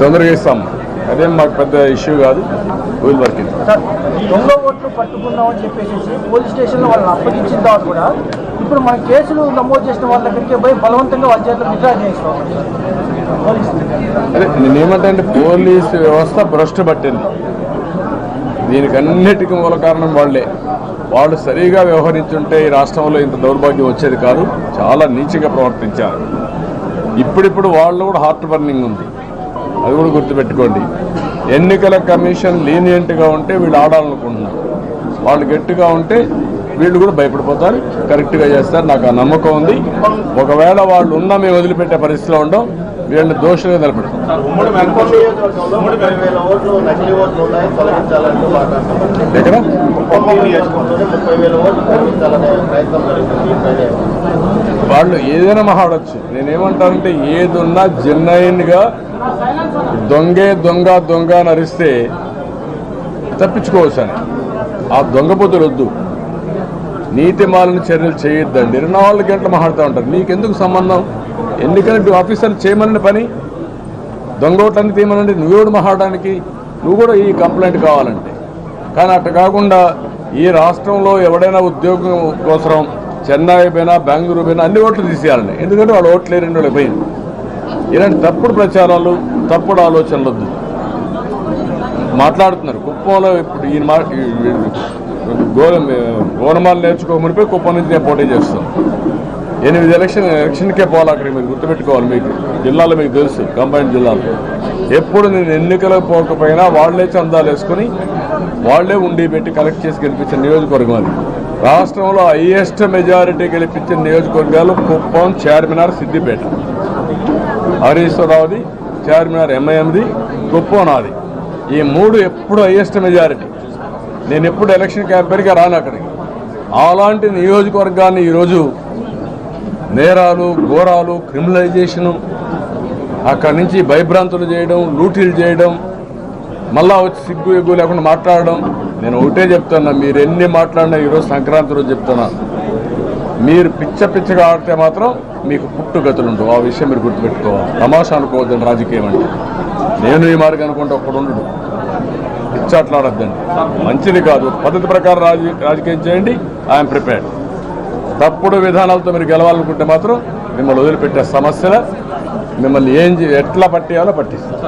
తొందరగా ఇస్తాం అదేం మాకు పెద్ద ఇష్యూ కాదు. వీల్ వర్కింగ్ సార్ దొంగ ఓట్లు పట్టుకున్నామని చెప్పేసి పోలీస్ స్టేషన్లో వాళ్ళని అప్పగించిన తర్వాత కూడా ఇప్పుడు మన కేసులు నమోదు చేసిన వాళ్ళ దగ్గరికి పోయి బలవంతంగా వాళ్ళ చేతిలో విత్డ్రా చేస్తాం అదే నేనేమంటే పోలీసు వ్యవస్థ భ్రష్టు పట్టింది. దీనికి అన్నిటికీ మూల కారణం వాళ్ళే. వాళ్ళు సరిగా వ్యవహరించుంటే ఈ రాష్ట్రంలో ఇంత దౌర్భాగ్యం వచ్చేది కాదు. చాలా నీచగా ప్రవర్తించారు. ఇప్పుడిప్పుడు వాళ్ళు కూడా హార్ట్ బర్నింగ్ ఉంది. అది కూడా గుర్తుపెట్టుకోండి. ఎన్నికల కమిషన్ లీనియంట్గా ఉంటే వీళ్ళు ఆడాలనుకుంటున్నారు. వాళ్ళు గట్టిగా ఉంటే వీళ్ళు కూడా భయపడిపోతారు. కరెక్ట్గా చేస్తారు. నాకు ఆ నమ్మకం ఉంది. ఒకవేళ వాళ్ళు ఉన్నా మేము వదిలిపెట్టే పరిస్థితిలో ఉండవు వీళ్ళని దోషులుగా నిలబెడతాం. ఎక్కడ? వాళ్ళు ఏదైనా మాట్లాడచ్చు. నేనేమంటానంటే ఏదున్నా జెన్యున్గా దొంగే దొంగ దొంగ అని అరిస్తే తప్పించుకోవచ్చు అని. ఆ దొంగపోతులు వద్దు. నీతి మాలిన చర్యలు చేయొద్దండి. ఇరవై నాలుగు గంటలు మాట్లాడుతూ ఉంటారు. నీకెందుకు సంబంధం? ఎందుకంటే ఆఫీసర్లు చేయమని పని. దొంగ ఓట్లన్నీ తీయమనండి. నువ్వెవడు మాట్లాడడానికి? నువ్వు కూడా ఈ కంప్లైంట్ కావాలంటే. కానీ అట్ట కాకుండా ఈ రాష్ట్రంలో ఎవడైనా ఉద్యోగం కోసం చెన్నై పోయినా బెంగళూరు పోయినా అన్ని ఓట్లు తీసేయాలని. ఎందుకంటే వాళ్ళు ఓట్లు రెండు వాళ్ళకి పోయింది ఇలాంటి తప్పుడు ప్రచారాలు తప్పుడు ఆలోచనలు వద్దు. మాట్లాడుతున్నారు. కుప్పంలో ఇప్పుడు ఈయన మా గోనమాలు నేర్చుకోమనిపోయి కుప్పం నుంచి నేను పోటీ చేస్తాను ఎనిమిది ఎలక్షన్ ఎలక్షన్కే పోవాలి అక్కడ మీరు గుర్తుపెట్టుకోవాలి మీకు. జిల్లాలో మీకు తెలుసు కంబైన్ జిల్లాలో. ఎప్పుడు నేను ఎన్నికలకు పోకపోయినా వాళ్ళే చందాలు వేసుకొని వాళ్ళే ఉండి పెట్టి కలెక్ట్ చేసి గెలిపించిన నియోజకవర్గం అది. రాష్ట్రంలో హైయెస్ట్ మెజారిటీ గెలిపించిన నియోజకవర్గాలు కుప్పం చార్మినార్ సిద్దిపేట. హరీశ్వరరావుది చార్మినార్ ఎంఐఎంది కుప్పం నాది. ఈ మూడు ఎప్పుడు హైయెస్ట్ మెజారిటీ. నేను ఎప్పుడు ఎలక్షన్ క్యాంపెయిన్గా రాను అక్కడికి. అలాంటి నియోజకవర్గాన్ని ఈరోజు నేరాలు ఘోరాలు క్రిమినలైజేషను అక్కడి నుంచి భయభ్రాంతులు చేయడం లూటీలు చేయడం మళ్ళా వచ్చి సిగ్గు ఎగ్గు లేకుండా మాట్లాడడం నేను ఒకటే చెప్తున్నా మీరు ఎన్ని మాట్లాడినా ఈరోజు సంక్రాంతి రోజు చెప్తున్నా. మీరు పిచ్చ పిచ్చగా ఆడితే మాత్రం మీకు పుట్టుగతులు ఉండవు ఆ విషయం మీరు గుర్తుపెట్టుకోవాలి. తమాషా అనుకోవద్దండి రాజకీయం అంటే. నేను ఈ మార్గం అనుకుంటే ఒక్కడు ఉండడు. పిచ్చాట్లాడద్దండి. మంచిది కాదు. పద్ధతి ప్రకారం రాజ రాజకీయం చేయండి. I'm prepared. తప్పుడు విధానాలతో మీరు గెలవాలనుకుంటే మాత్రం మిమ్మల్ని వదిలిపెట్టే సమస్యల. మిమ్మల్ని ఏం ఎట్లా పట్టేయాలో పట్టిస్తాం.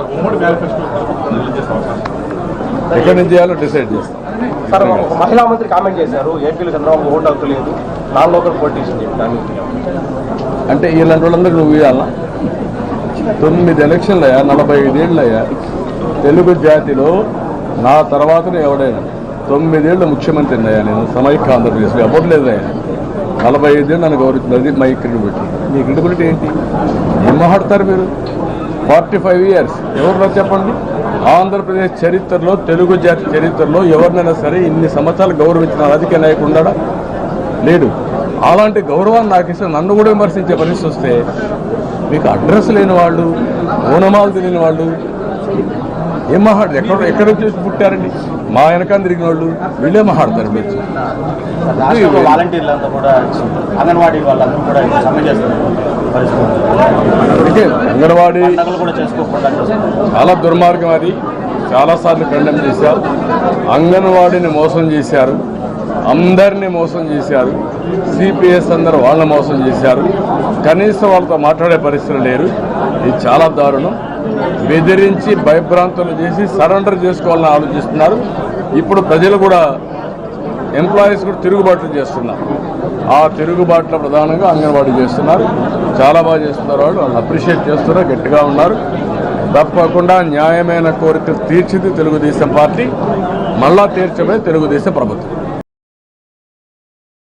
ఎక్కడి నుంచి చేయాలో డిసైడ్ చేస్తాం. సార్ ఒక మహిళా మంత్రి కామెంట్ చేశారు. ఏపీలో చంద్రబాబు ఓట్ అవుతలేదు. లేదు నాన్ లోకల్ పొలిటీషియన్ చెప్పి అంటే ఇలాంటి వాళ్ళందరూ నువ్వు ఇవ్వాలా? తొమ్మిది ఎలక్షన్లు అయ్యా నలభై ఐదేళ్ళు అయ్యా. తెలుగు జాతిలో నా తర్వాతనే ఎవడైనా తొమ్మిదేళ్ళు ముఖ్యమంత్రిని అయ్యా నేను. సమైక్య ఆంధ్రప్రదేశ్లో ఎవరు లేదయ్యా నలభై ఐదేళ్ళు నన్ను గౌరవించినది మై క్రెడిబిలిటీ మీ క్రెడిబిలిటీ ఏంటి? ఏం మాట్లాడతారు మీరు? Forty five years. ఎవరు చెప్పండి? ఆంధ్రప్రదేశ్ చరిత్రలో తెలుగు జాతి చరిత్రలో ఎవరినైనా సరే ఇన్ని సంవత్సరాలు గౌరవించిన రాజకీయ నాయకుడు ఉన్నాడా? లేడు. అలాంటి గౌరవాన్ని నాకు ఇస్తే నన్ను కూడా విమర్శించే పరిస్థితి వస్తే మీకు అడ్రస్ లేని వాళ్ళు ఓనమాలు తెలియని వాళ్ళు ఏం మాట్లాడదు ఎక్కడ ఎక్కడ వచ్చేసి పుట్టారండి? మా వెనకాల తిరిగిన వాళ్ళు వీళ్ళే మాట్లాడతారు మీరు. వాలంటీర్లంతా కూడా అంగన్వాడీ వాళ్ళందరూ కూడా సమ్మె పరిస్థితి అందుకే అంగన్వాడీ చాలా దుర్మార్గం అది. చాలాసార్లు ఖండం చేశారు. అంగన్వాడీని మోసం చేశారు. అందరినీ మోసం చేశారు. సిపిఎస్ అందరూ వాళ్ళని మోసం చేశారు. కనీసం వాళ్ళతో మాట్లాడే పరిస్థితులు లేరు. ఇది చాలా దారుణం. బెదిరించి భయభ్రాంతులు చేసి సరెండర్ చేసుకోవాలని ఆలోచిస్తున్నారు. ఇప్పుడు ప్రజలు కూడా ఎంప్లాయీస్ కూడా తిరుగుబాట్లు చేస్తున్నారు. ఆ తిరుగుబాట్లో ప్రధానంగా అంగన్వాడీ చేస్తున్నారు. చాలా బాగా చేస్తున్నారు వాళ్ళు. వాళ్ళు అప్రిషియేట్ చేస్తున్నారు. గట్టిగా ఉన్నారు. తప్పకుండా న్యాయమైన కోరికలు తీర్చింది తెలుగుదేశం పార్టీ. మళ్ళా తీర్చమే తెలుగుదేశం ప్రభుత్వం.